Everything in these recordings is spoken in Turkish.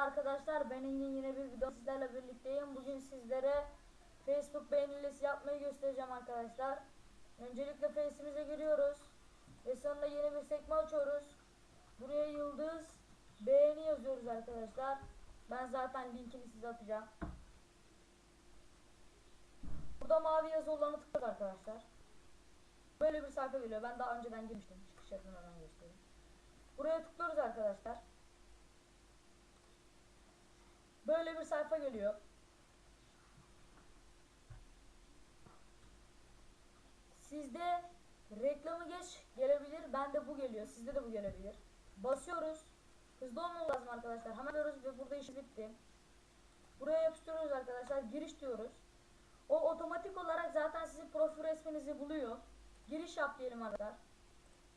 arkadaşlar ben Engin yine bir video sizlerle birlikteyim. Bugün sizlere Facebook beğenilisi yapmayı göstereceğim arkadaşlar. Öncelikle Face'imize giriyoruz. Ve sonra yeni bir sekme açıyoruz. Buraya yıldız beğeni yazıyoruz arkadaşlar. Ben zaten linkini size atacağım. Burada mavi yazı olanı tıklayın arkadaşlar. Böyle bir sayfa geliyor. Ben daha önceden girmiştim. Çıkış hemen göstereyim. Buraya tıklıyoruz arkadaşlar. Böyle bir sayfa geliyor. Sizde reklamı geç gelebilir. Bende bu geliyor. Sizde de bu gelebilir. Basıyoruz. Hızlı olmamız lazım arkadaşlar. Hemen diyoruz ve burada iş bitti. Buraya yapıştırıyoruz arkadaşlar. Giriş diyoruz. O otomatik olarak zaten sizin profil resminizi buluyor. Giriş yap diyelim arkadaşlar.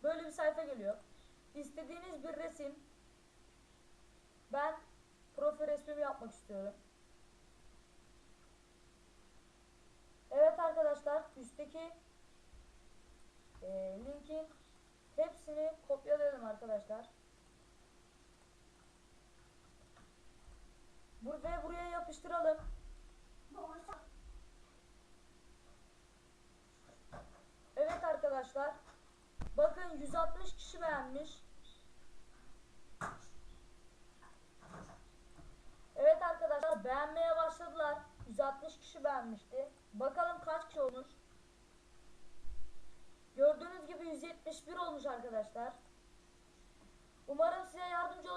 Böyle bir sayfa geliyor. İstediğiniz bir resim. Ben profil resmimi yapmak istiyorum. Evet arkadaşlar üstteki e, linkin hepsini kopyalayalım arkadaşlar. Bur ve buraya yapıştıralım. Evet arkadaşlar. Bakın 160 kişi beğenmiş. Evet arkadaşlar beğenmeye başladılar. 160 kişi beğenmişti. Bakalım kaç kişi olmuş. Gördüğünüz gibi 171 olmuş arkadaşlar. Umarım size yardımcı